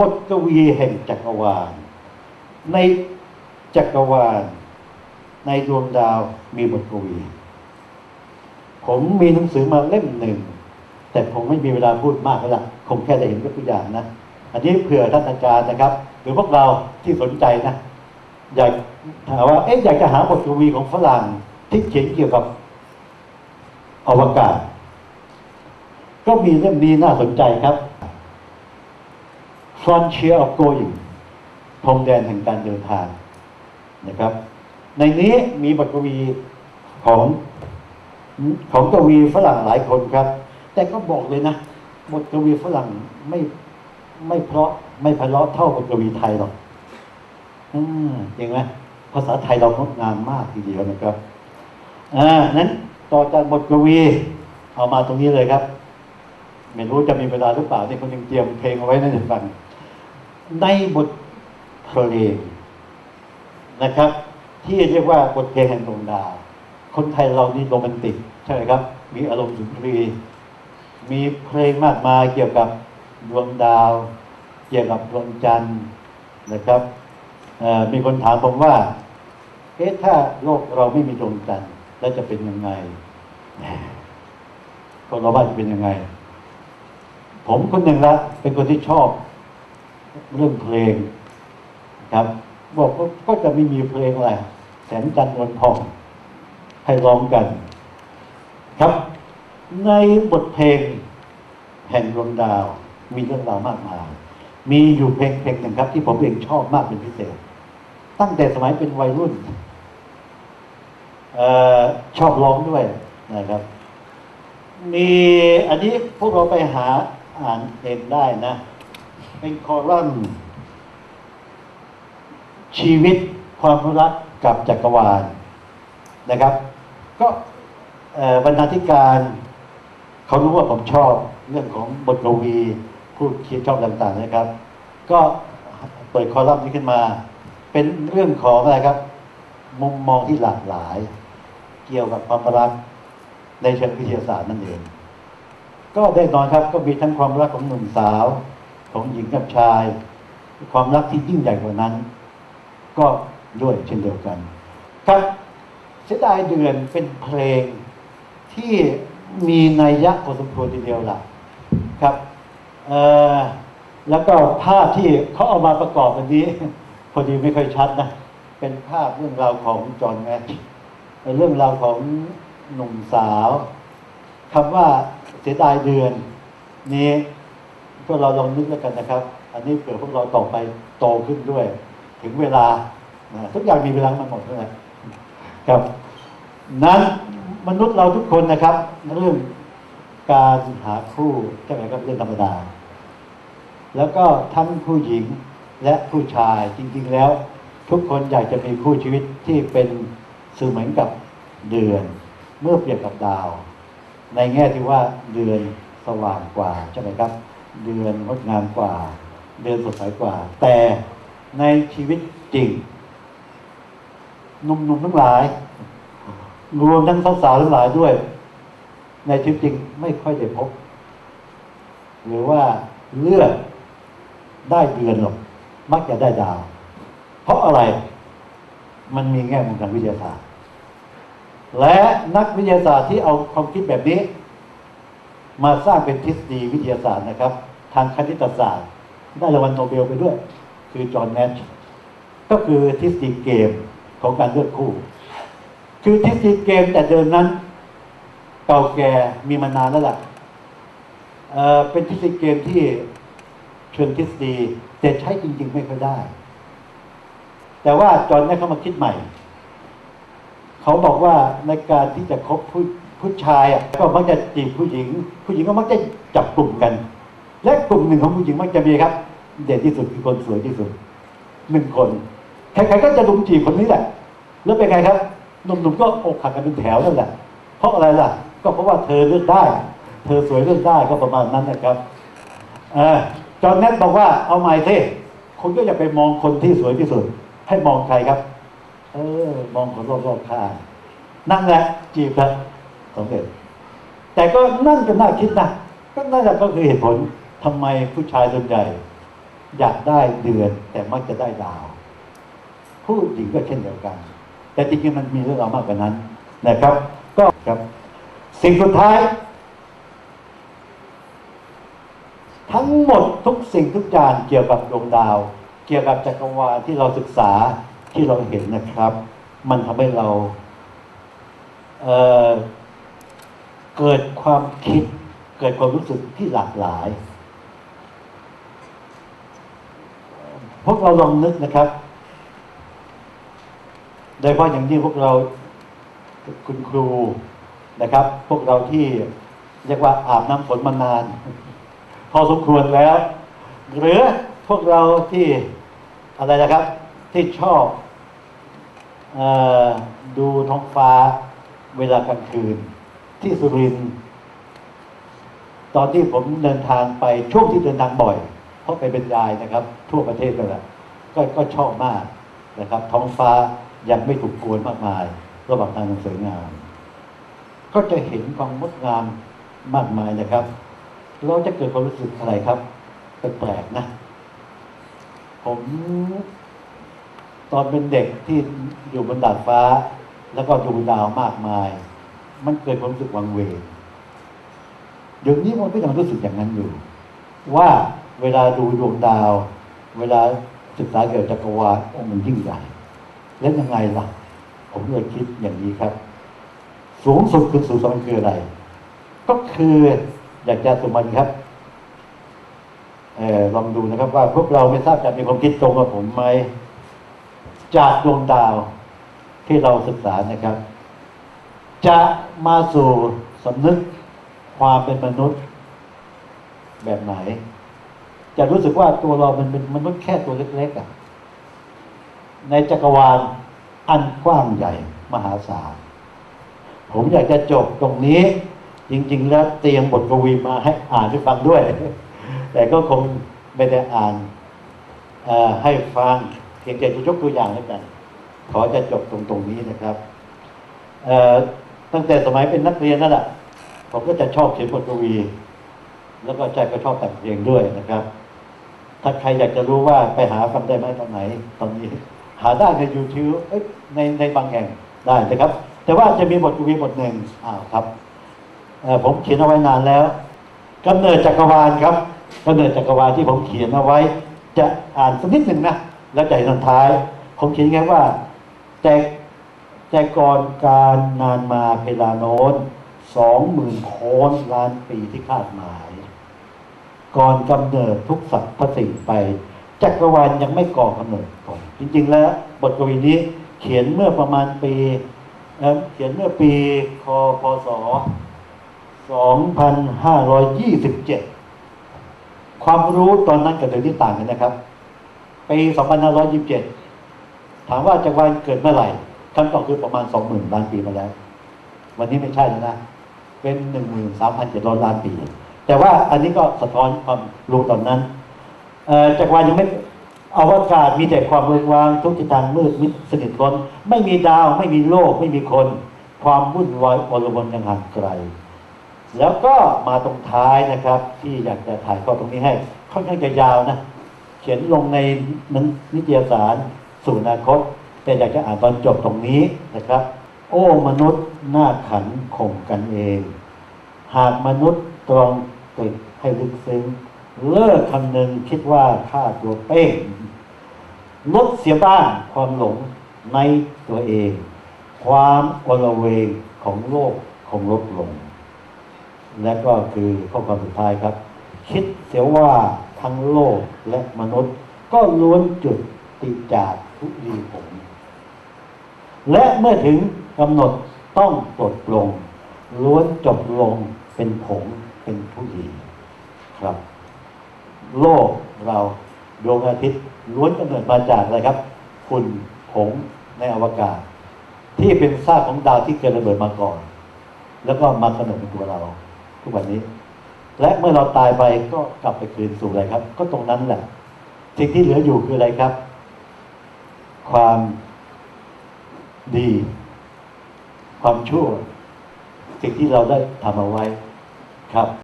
บทกวีแห่งจักรวาล ในจักรวาล ในดวงดาวมีบทกวี ผมมีหนังสือมาเล่มหนึ่ง แต่ผมไม่มีเวลาพูดมากแล้วล่ะคงแค่ได้เห็นยกตัวอย่างนะ อันนี้เผื่อท่านอาจารย์นะครับ หรือพวกเราที่สนใจนะ อยากถามว่าเอ๊ะอยากจะหาบทกวีของฝรั่งที่เขียนเกี่ยวกับอวกาศ ก็มีเล่มนี้น่าสนใจครับ Frontier of Going พรมแดนแห่งการเดินทางนะครับ ในนี้มีบทกวีของของกวีฝรั่งหลายคนครับ แต่ก็บอกเลยนะบทกวีฝรั่งไม่ไม่เพราะไม่ไพเราะเท่าบทกวีไทยหรอกอืมจริงไหมภาษาไทยเรางดงามมากทีเดียวนะครับอ่านั้นต่อจากบทกวีเอามาตรงนี้เลยครับ ไม่รู้จะมีเวลาหรือเปล่าที่คนยังเตรียมเพลงเอาไว้ในะเดี๋ยวฟัง ในบทเพลงนะครับ ที่เรียกว่าบทเพลงแห่งดวงดาวคนไทยเรานี่โรแมนติกใช่ไหมครับ มีอารมณ์สุนทรีมีเพลงมากมายเกี่ยวกับดวงดาว เกี่ยวกับดวงจันทร์นะครับมีคนถามผมว่าเอ๊ะถ้าโลกเราไม่มีดวงจันทร์แล้วจะเป็นยังไงคนเราว่าจะเป็นยังไง ผมคนหนึ่งละเป็นคนที่ชอบ เรื่องเพลงครับ บอกว่าก็จะไม่มีเพลงอะไรแสงจันทร์นวลทองให้ร้องกัน ครับ ในบทเพลงแห่งดวงดาว มีเรื่องราวมากมายมีอยู่เพลงเพลงหนึ่งครับ ที่ผมเองชอบมากเป็นพิเศษ ตั้งแต่สมัยเป็นวัยรุ่นออชอบร้องด้วยนะครับ มีอันนี้พวกเราไปหาอ่านเองได้นะ เป็นคอลัมน์ชีวิตความรักกับจักรวาลนะครับ ก็บรรณาธิการเขารู้ว่าผมชอบเรื่องของบทกวีผู้เขียนชอบต่างๆนะครับ ก็เปิดคอลัมน์นี้ขึ้นมา เป็นเรื่องของอะไรครับ มุมมองที่หลากหลาย เกี่ยวกับความรักในเชิงวิทยาศาสตร์นั่นเองก็แน่นอนครับก็มีทั้งความรักของหนุ่มสาว ของหญิงกับชาย ความรักที่ยิ่งใหญ่กว่านั้น ก็ด้วยเช่นเดียวกัน ครับเสียดายเดือนเป็นเพลงที่มีนัยยะพอสมควรทีเดียวล่ะครับแล้วก็ภาพที่เขาเอามาประกอบวันนี้ พอดีไม่ค่อยชัดนะ เป็นภาพเรื่องราวของจอห์นแมทเรื่องราวของหนุ่มสาวคำว่าเสียดายเดือนนี้ พวกเราลองนึกแล้วกันนะครับ อันนี้เผื่อพวกเราต่อไปโตขึ้นด้วย ถึงเวลาทุกอย่างมีเวลามาหมดแล้วนะครับ นั้นมนุษย์เราทุกคนนะครับเรื่องการหาคู่ใช่ไหมครับเรื่องธรรมดา แล้วก็ทั้งผู้หญิงและผู้ชายจริง ๆ แล้ว ทุกคนอยากจะมีคู่ชีวิตที่เป็นสื่อเหมือนกับเดือน เมื่อเปรียบกับดาว ในแง่ที่ว่าเดือนสว่างกว่าใช่ไหมครับ เดือนงดงามกว่า เดือนสดใสกว่า แต่ในชีวิตจริงหนุ่มๆทั้งหลาย รวมทั้งสาวๆทั้งหลายด้วย ในชีวิตจริงไม่ค่อยได้พบ หรือว่าเลือกได้เดือนหรอกมักจะได้ดาว เพราะอะไรมันมีแง่มุมทางวิทยาศาสตร์ และนักวิทยาศาสตร์ที่เอาความคิดแบบนี้ มาสร้างเป็นทฤษฎีวิทยาศาสตร์นะครับ ทางคณิตศาสตร์ ได้รางวัลโนเบลไปด้วย คือจอห์นแนชก็คือทฤษฎีเกมของการเลือกคู่ คือทฤษฎีเกมแต่เดิมนั้น เก่าแก่มีมานานแล้วล่ะเเป็นทฤษฎีเกมที่เชิงทฤษฎีแต่ใช้จริง ๆ ไม่ค่อยได้ แต่ว่าจอห์นแนชเขามาคิดใหม่ เขาบอกว่าในการที่จะคบผู้ ผู้ชายก็มักจะจีบผู้หญิง ผู้หญิงก็มักจะจับกลุ่มกัน และกลุ่มหนึ่งของผู้หญิงมักจะมีครับ เด่นที่สุดคือคนสวยที่สุดหนึ่งคนใครๆก็จะลุมจีบคนนี้แหละ แล้วเป็นไงครับหนุ่มๆก็อกหักกันเป็นแถวนั่นแหละ เพราะอะไรล่ะ ก็เพราะว่าเธอเลือกได้ เธอสวยเลือกได้ก็ประมาณนั้นนะครับอจอห์นแนทบอกว่าเอาใหม่สิคุณก็อย่าไปมองคนที่สวยที่สุด ให้มองใครครับ เออ มองคนรอบๆข้างนั่นแหละจีบครับ สำเร็จ แต่ก็นั่นก็น่าคิดนะก็นั่นแหละก็คือเหตุผลทำไมผู้ชายส่วนใหญ่ อยากได้เดือน แต่มักจะได้ดาว ผู้หญิงก็เช่นเดียวกัน แต่จริงๆมันมีเรื่องราวมากกว่านั้นนะครับ ก็ครับ สิ่งสุดท้าย ทั้งหมดทุกสิ่งทุกอย่างเกี่ยวกับดวงดาว เกี่ยวกับจักรวาลที่เราศึกษาที่เราเห็นนะครับ มันทำให้เรา เอ่อ เกิดความคิด เกิดความรู้สึกที่หลากหลาย พวกเราลองนึกนะครับโดยเฉพาะอย่างยิ่พวกเราคุณครูนะครับ พวกเราที่เรียกว่าอาบน้ำฝนมานาน พอสมควรแล้ว หรือพวกเราที่อะไรนะครับ ที่ชอบออดูท้องฟ้าเวลากลางคืน ที่สุรินทร์ตอนที่ผมเดินทางไปช่วงที่เดินทางบ่อย เพราะไปบรรยายนะครับ ทั่วประเทศเลยแหละก็ก็ชอบมากนะครับ ท้องฟ้ายังไม่ถูกกวนมากมาย ระหว่างทางสวยงาม ก็จะเห็นความงดงามมากมายนะครับ เราจะเกิดความรู้สึกอะไรครับแปลกๆนะ ผมตอนเป็นเด็กที่อยู่บนดาดฟ้า แล้วก็ดูดาวมากมาย มันเกิดความรู้สึกวังเวงเดี๋ยวนี้มันก็ยังรู้สึกอย่างนั้นอยู่ ว่าเวลาดูดวงดาว เวลาศึกษาเกี่ยวกับจักรวาลมันยิ่งใหญ่แล้วยังไงล่ะ ผมเลยคิดอย่างนี้ครับ สูงสุดคือสูงสุดมันคืออะไร ก็คืออยากจะสมันครับออลองดูนะครับ ว่าพวกเราไม่ทราบจะมีความคิดตรงกับผมไหมจากดวงดาวที่เราศึกษานะครับ จะมาสู่สำนึกความเป็นมนุษย์แบบไหน จะรู้สึกว่าตัวเรามันเป็นมนุษย์แค่ตัวเล็กๆอะในจักรวาลอันกว้างใหญ่มหาศาลผมอยากจะจบตรงนี้ จริง ๆ แล้วเตรียมบทกวีมาให้อ่านให้ฟังด้วย แต่ก็คงไม่ได้อ่านให้ฟังเพียงแต่จะยกตัวอย่างแล้วกัน ขอจะจบตรงตรงนี้นะครับเอ่อ ตั้งแต่สมัยเป็นนักเรียนนั่นแหละผมก็จะชอบเขียนบทกวี แล้วก็ใจก็ชอบแต่งเพลงด้วยนะครับ ถ้าใครอยากจะรู้ว่าไปหาฟังได้ไหมตอนไหน ตอนนี้ หาได้ใน YouTube ในในบางแห่งได้นะครับ แต่ว่าจะมีบทกวีบทหนึ่งอ้าวครับผมเขียนเอาไว้นานแล้วกำเนิดจักรวาลครับกำเนิดจักรวาลที่ผมเขียนเอาไว้ จะอ่านสักนิดหนึ่งนะแล้วจะเห็นตอนท้าย ผมเขียนไงว่าแต่ แต่ก่อนการนานมาเพลาโน้นสองหมื่นโคนล้านปีที่คาดหมาย ก่อนกำเนิดทุกสัตว์พระสิ่งไป จักรวาลยังไม่ก่อกำเนิดก่อนจริง ๆ แล้ว บทกวีนี้เขียนเมื่อประมาณปีเเขียนเมื่อปีคพศ 2527 ความรู้ตอนนั้นกับเดี๋ยวนี้ต่างกันนะครับ ปี 2527 ถามว่าจักรวาลเกิดเมื่อไหร่ คำตอบคือประมาณ20,000ล้านปีมาแล้ว วันนี้ไม่ใช่แล้วนะ เป็น13,700ล้านปี แต่ว่าอันนี้ก็สะท้อนความรู้ตอนนั้นจักรวาลยังไม่อวกาศมีแต่ความเวิงวางทุกทิศทางมืดมิดสนิทล้นไม่มีดาวไม่มีโลกไม่มีคน ความวุ่นวายอลวนยังห่างไกล แล้วก็มาตรงท้ายนะครับ ที่อยากจะถ่ายข้อตรงนี้ให้ค่อนข้างจะยาวนะ เขียนลงในหนังนิตยสารสู่อนาคต แต่อยากจะอ่านตอนจบตรงนี้นะครับ โอ้มนุษย์หน้าขันข่มกันเอง หากมนุษย์ตรองติดให้ลึกซึ้งเลิกคำนึงคิดว่าฆ่าตัวเป้งลดเสียบ้างความหลงในตัวเอง ความอลเวงของโลกคงลดลง และก็คือข้อความสุดท้ายครับ คิดเสียว่าทั้งโลกและมนุษย์ ก็ล้วนจุดติจากทุลีผล และเมื่อถึงกำหนดต้องปลดลงล้วนจบลงเป็นผงเป็นผู้ดีครับ โลกเราดวงอาทิตย์ล้วนกำเนิดมาจากอะไรครับฝุ่นผงในอวกาศ ที่เป็นซากของดาวที่เกิดระเบิดมาก่อน แล้วก็มากำเนิดเป็นตัวเรา ทุกวันนี้ และเมื่อเราตายไปก็กลับไปคืนสู่อะไรครับ ก็ตรงนั้นแหละ สิ่งที่เหลืออยู่คืออะไรครับ ความ ดี ความชั่วสิ่งที่เราได้ทำเอาไว้ครับ